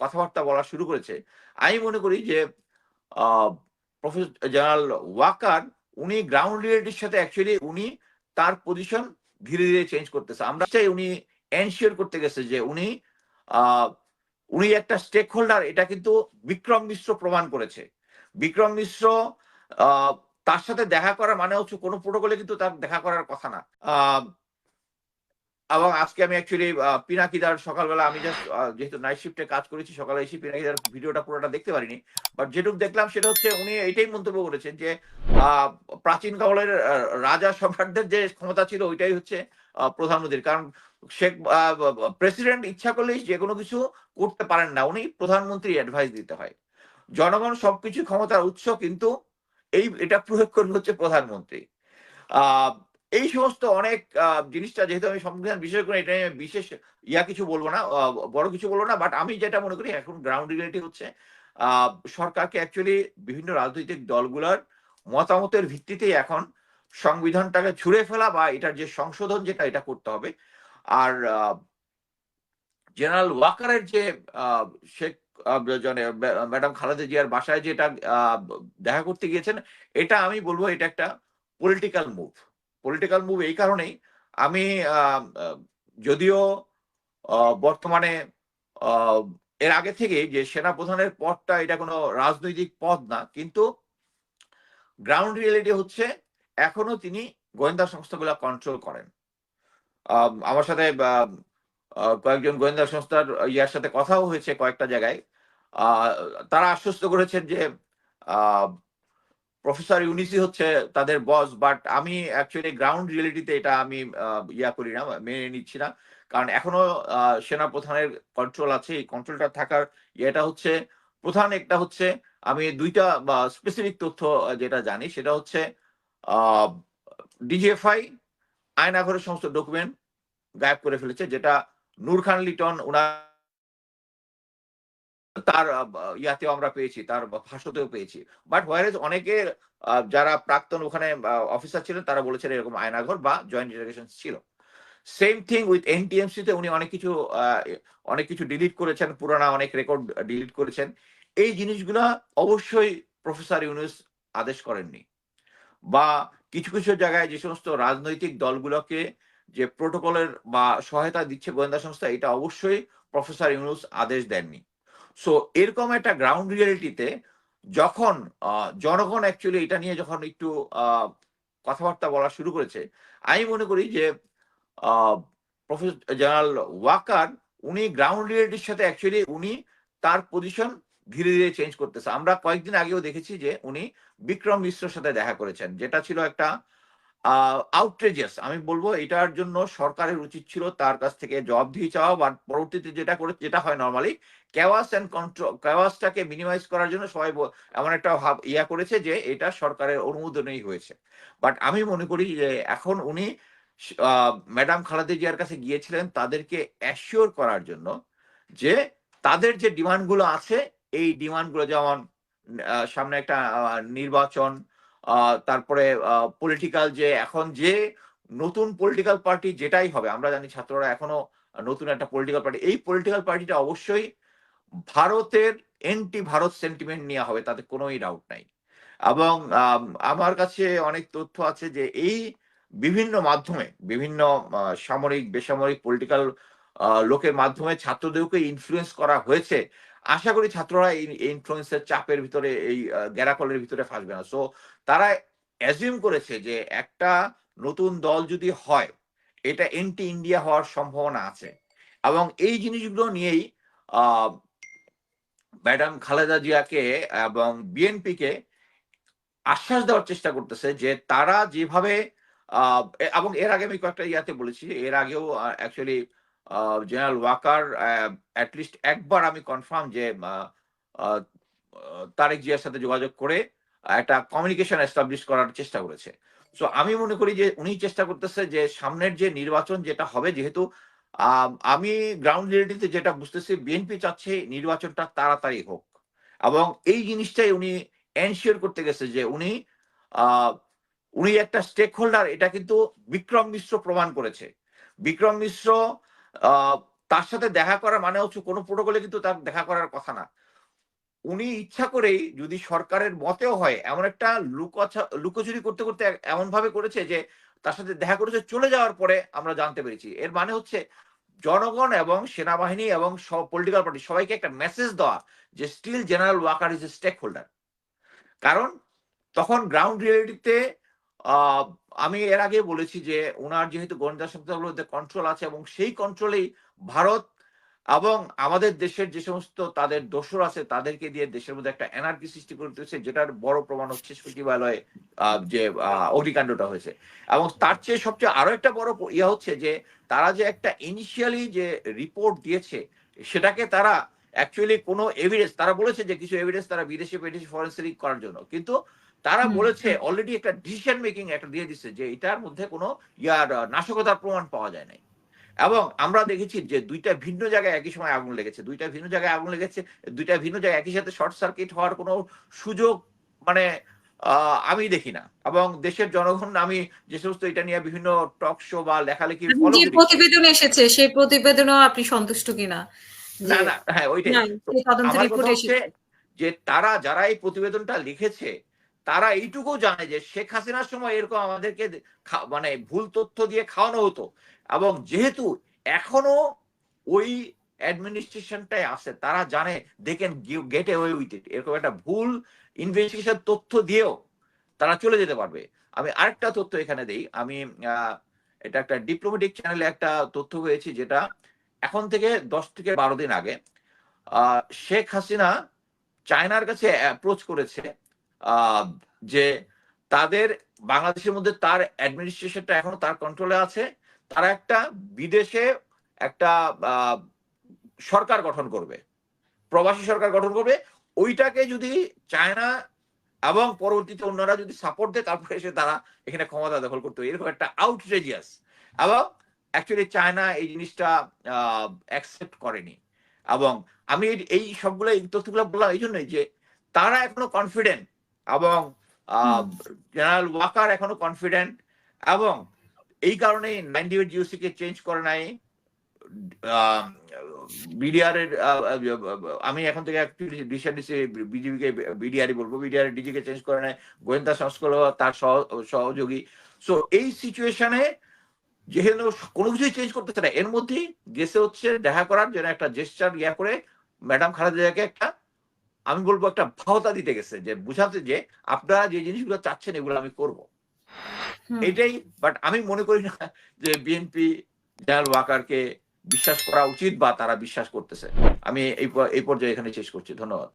কথাবার্তা বলা শুরু করেছে। আমি মনে করি যে প্রফেসর জেনারেল ওয়াকার উনি গ্রাউন্ড রিয়েলিটির সাথে অ্যাকচুয়ালি উনি তার পজিশন ধীরে ধীরে চেঞ্জ করতেছে। আমরা চাই উনি এনশিওর করতে গেছে যে উনি উনি একটা স্টেক হোল্ডার এটা কিন্তু বিক্রম মিশ্র প্রমাণ করেছে। বিক্রম মিশ্র তার সাথে দেখা করার মানে হচ্ছে কোনো প্রোটোকলে কিন্তু তার দেখা করার কথা না। এবং আজকে আমি অ্যাকচুয়ালি পিনাকিদার সকালবেলা আমি জাস্ট যেহেতু নাইট শিফটে কাজ করেছি, সকালে এসে পিনাকিদার ভিডিওটা পুরোটা দেখতে পারিনি। বাট যেটুকু দেখলাম সেটা হচ্ছে উনি এটাই মন্তব্য করেছেন যে প্রাচীন কালের রাজা সম্রাটদের যে ক্ষমতা ছিল ওইটাই হচ্ছে প্রধানমন্ত্রীর কারণ শেখ প্রেসিডেন্ট ইচ্ছা করলেই যে কোনো কিছু করতে পারেন না, উনি প্রধানমন্ত্রী অ্যাডভাইস দিতে হয়। জনগণ সবকিছু ক্ষমতার উৎস, কিন্তু এই, এটা প্রয়োগ করবে হচ্ছে প্রধানমন্ত্রী। আহ এই সমস্ত অনেক জিনিসটা যেহেতু আমি সংবিধান বিশেষ করে এটা নিয়ে বিশেষ ইয়া কিছু বলব না বড় কিছু বলব না বাট আমি যেটা মনে করি এখন গ্রাউন্ড রিয়েলিটি হচ্ছে সরকারকে অ্যাকচুয়ালি বিভিন্ন রাজনৈতিক দলগুলোর মতামতের ভিত্তিতে এখন সংবিধানটাকে ছুঁড়ে ফেলা বা এটার যে সংশোধন যেটা, এটা করতে হবে। আর জেনারেল ওয়াকারের যে শেখ ম্যাডাম খালেদা জিয়ার বাসায় যেটা দেখা করতে গিয়েছেন, এটা আমি বলব এটা একটা পলিটিক্যাল মুভ পলিটিক্যাল মুভ এই কারণেই আমি যদিও বর্তমানে এর আগে থেকে যে সেনা প্রধানের পদটা এটা কোনো রাজনৈতিক পদ না কিন্তু গ্রাউন্ড রিয়েলিটি হচ্ছে এখনও তিনি গোয়েন্দা সংস্থাগুলো কন্ট্রোল করেন। আম, আমার সাথে কয়েকজন গোয়েন্দা সংস্থার ইয়ার সাথে কথাও হয়েছে কয়েকটা জায়গায়। তারা আশ্বস্ত করেছেন যে প্রফেসর ইউনিসি হচ্ছে তাদের বস বাট আমি অ্যাকচুয়ালি গ্রাউন্ড রিয়েলিটিতে এটা আমি ইয়া করি না, মেনে নিচ্ছি না। কারণ এখনও সেনা প্রধানের কন্ট্রোল আছে। এই কন্ট্রোলটা থাকার ইয়েটা হচ্ছে, প্রধান একটা হচ্ছে, আমি দুইটা, বা স্পেসিফিক তথ্য যেটা জানি, সেটা হচ্ছে ডিজিএফআই আয়নাঘরের সমস্ত ডকুমেন্ট গায়েব করে ফেলেছে, যেটা নূর খান লিটন ওনার তার ইয়াতেও আমরা পেয়েছি তার ভাষাতেও পেয়েছি। বাট হোয়ারেজ অনেকে আহ, যারা প্রাক্তন ওখানে অফিসার ছিলেন তারা বলেছেন এরকম আয়নাঘর বা জয়েন্ট ইন্টারগেশন ছিল। সেম থিং উইথ এনটিএমসি তে উনি অনেক কিছু অনেক কিছু ডিলিট করেছেন পুরানা অনেক রেকর্ড ডিলিট করেছেন। এই জিনিসগুলো অবশ্যই প্রফেসর ইউনুস আদেশ করেননি। বা কিছু কিছু জায়গায় যে সমস্ত রাজনৈতিক দলগুলোকে যে প্রোটোকলের বা সহায়তা দিচ্ছে গোয়েন্দা সংস্থা এটা অবশ্যই প্রফেসর ইউনুস আদেশ দেননি। সো এরকম একটা গ্রাউন্ড রিয়েলিটিতে যখন জনগণ অ্যাকচুয়ালি এটা নিয়ে যখন একটু কথাবার্তা বলা শুরু করেছে, আমি মনে করি যে প্রফেসর জেনারেল ওয়াকার উনি গ্রাউন্ড রিয়েলিটির সাথে অ্যাকচুয়ালি উনি তার পজিশন ধীরে ধীরে চেঞ্জ করতেছে। আমরা কয়েকদিন আগেও দেখেছি যে, উনি বিক্রম মিশ্রের সাথে দেখা করেছেন, যেটা ছিল একটা আউটরেজিয়াস আমি বলব এটার জন্য সরকারের উচিত ছিল তার কাছ থেকে জবাবদিহি চাওয়া বা পরবর্তীতে যেটা করে, যেটা হয় নর্মালি ক্যাওয়াস অ্যান্ড কন্ট্রোল ক্যাওয়াসটাকে মিনিমাইজ করার জন্য সবাই এমন একটা ভাব, ইয়া করেছে যে এটা সরকারের অনুমোদনেই হয়েছে। বাট আমি মনে করি যে এখন উনি ম্যাডাম খালেদা জিয়ার কাছে গিয়েছিলেন তাদেরকে অ্যাসিওর করার জন্য যে তাদের যে ডিমান্ডগুলো আছে, এই ডিমান্ডগুলো যেমন সামনে একটা নির্বাচন তারপরে পলিটিক্যাল যে এখন যে নতুন পলিটিক্যাল পার্টি যেটাই হবে, আমরা জানি ছাত্ররা এখনও নতুন একটা পলিটিক্যাল পার্টি এই পলিটিক্যাল পার্টিটা অবশ্যই ভারতের এন্টি ভারত সেন্টিমেন্ট নিয়ে হবে, তাতে কোনোই ডাউট নাই। এবং আমার কাছে অনেক তথ্য আছে যে এই বিভিন্ন মাধ্যমে, বিভিন্ন সামরিক, বেসামরিক পলিটিক্যাল লোকের মাধ্যমে ছাত্রদেরকে ইনফ্লুয়েন্স করা হয়েছে। আশা করি ছাত্ররা এই ইনফ্লুয়েন্সের চাপের ভিতরে, এই গ্যারাকলের ভিতরে ফাঁসবে না। সো তারা অ্যাজিউম করেছে যে একটা নতুন দল যদি হয়, এটা এন্টি ইন্ডিয়া হওয়ার সম্ভাবনা আছে। এবং এই জিনিসগুলো নিয়েই ম্যাডাম খালেদা জিয়াকে এবং বিএনপিকে আশ্বাস দেওয়ার চেষ্টা করতেছে যে তারা যেভাবে এবং এর আগে আমি কয়েকটা ইয়াতে বলেছি, এর আগেও অ্যাকচুয়ালি জেনারেল ওয়াকার অ্যাটলিস্ট একবার আমি কনফার্ম যে তারেক জিয়ার সাথে যোগাযোগ করে একটা কমিউনিকেশন এস্টাবলিশ করার চেষ্টা করেছে। সো আমি মনে করি যে উনি চেষ্টা করতেছে যে সামনের যে নির্বাচন যেটা হবে, যেহেতু আম, গ্রাউন্ড রিয়েলিটিতে যেটা বুঝতেছি বিএনপি চাচ্ছে নির্বাচনটা তাড়াতাড়ি হোক। এবং এই জিনিসটাই উনি এনশিওর করতে গেছে যে উনি উনি একটা স্টেক হোল্ডার এটা কিন্তু বিক্রম মিশ্র প্রমাণ করেছে। বিক্রম মিশ্র তার সাথে দেখা করার মানে হচ্ছে কোনো প্রোটোকলে কিন্তু তার দেখা করার কথা না। উনি ইচ্ছা করেই যদি সরকারের মতেও হয় এমন একটা লুকোছা লুকোচুরি করতে করতে এমন ভাবে করেছে যে তার সাথে দেখা করেছে চলে যাওয়ার পরে আমরা জানতে পেরেছি। এর মানে হচ্ছে জনগণ এবং সেনাবাহিনী এবং পলিটিক্যাল পার্টি সবাইকে একটা মেসেজ দেওয়া যে still general Waker is a stakeholder কারণ তখন গ্রাউন্ড রিয়েলিটিতে আমি এর আগে বলেছি যে ওনার যেহেতু গোয়েন্দা সংস্থাগুলোতে কন্ট্রোল আছে এবং সেই কন্ট্রোলেই ভারত এবং আমাদের দেশের যে সমস্ত তাদের দোসর আছে তাদেরকে দিয়ে দেশের মধ্যে একটা এনার্জি সৃষ্টি করতেছে যেটার বড় প্রমাণ হচ্ছে সচিবালয়ে যে অগ্নিকাণ্ডটা হয়েছে। এবং তার চেয়ে সবচেয়ে আরও একটা বড় ইয়ে হচ্ছে যে তারা যে একটা ইনিশিয়ালি যে রিপোর্ট দিয়েছে সেটাকে তারা অ্যাকচুয়ালি কোনো এভিডেন্স তারা বলেছে যে কিছু এভিডেন্স তারা বিদেশে পেটেছে ফরেন্সিক করার জন্য। কিন্তু তারা বলেছে অলরেডি একটা ডিসিশন মেকিং একটা দিয়ে দিচ্ছে যে এটার মধ্যে কোনো ইয়ার নাশকতার প্রমাণ পাওয়া যায় নাই। এবং আমরা দেখেছি যে দুইটা ভিন্ন জায়গায় একই সময় আগুন লেগেছে দুইটা ভিন্ন জায়গায় আগুন লেগেছে দুইটা ভিন্ন জায়গায় একই সাথে শর্ট সার্কিট হওয়ার কোনো সুযোগ মানে আমি দেখি না। এবং দেশের জনগণ আমি যে সমস্ত এটা নিয়ে বিভিন্ন টক শো বা লেখালেখি প্রতিবেদন এসেছে সেই প্রতিবেদনও আপনি সন্তুষ্ট কিনা? না না হ্যাঁ ওইটাই। যে তারা যারা এই প্রতিবেদনটা লিখেছে তারা এইটুকু জানে যে শেখ হাসিনার সময় এরকম আমাদেরকে মানে ভুল তথ্য দিয়ে খাওয়ানো হতো। এবং যেহেতু এখনও ওই অ্যাডমিনিস্ট্রেশনটাই আছে, তারা জানে they can get away with it এরকম একটা ভুল ইনভেস্টিগেশন তথ্য দিয়েও তারা চলে যেতে পারবে। আমি আরেকটা তথ্য এখানে দেই। আমি এটা একটা ডিপ্লোমেটিক চ্যানেলে একটা তথ্য পেয়েছি যেটা এখন থেকে দশ থেকে বারো দিন আগে শেখ হাসিনা চায়নার কাছে অ্যাপ্রোচ করেছে যে তাদের বাংলাদেশের মধ্যে তার অ্যাডমিনিস্ট্রেশনটা এখনও তার কন্ট্রোলে আছে। তারা একটা বিদেশে একটা সরকার গঠন করবে। প্রবাসী সরকার গঠন করবে। ওইটাকে যদি চায়না এবং পরবর্তীতে অন্যরা যদি সাপোর্ট দেয়, তারপরে এসে তারা এখানে ক্ষমতা দখল করতে এরকম একটা আউটরেজিয়াস এবং অ্যাকচুয়ালি চায়না এই জিনিসটা অ্যাকসেপ্ট করেনি। এবং আমি এই- এই সবগুলো, এই তথ্যগুলো বললাম এই জন্যই যে তারা এখনও কনফিডেন্ট এবং। জেনারেল ওয়াকার এখনও কনফিডেন্ট এবং এই কারণে নাইনটি এইট জিওসি কে চেঞ্জ করে নাই। বিডিআর এর আমি এখন থেকে ডিসিশন নিচ্ছি বিজেপি কে বিডিআরই বলব বিডিআর ডিজি কে চেঞ্জ করে নাই। গোয়েন্দা সংস্কার তার সহ- সহযোগী। সো এই সিচুয়েশনে যেহেতু কোনো কিছুই চেঞ্জ করতেছে না এর মধ্যেই গেছে হচ্ছে দেখা করার জন্য একটা জেস্টার ইয়া করে ম্যাডাম খালেদাকে একটা আমি বলব একটা ভাওতা দিতে গেছে যে বুঝাতে যে আপনারা যে জিনিসগুলো চাচ্ছেন এগুলো আমি করব। এটাই বাট আমি মনে করি না যে বিএনপি জেনারেল ওয়াকারকে বিশ্বাস করা উচিত বা তারা বিশ্বাস করতেছে। আমি এই পর্যায়ে এখানে শেষ করছি। ধন্যবাদ।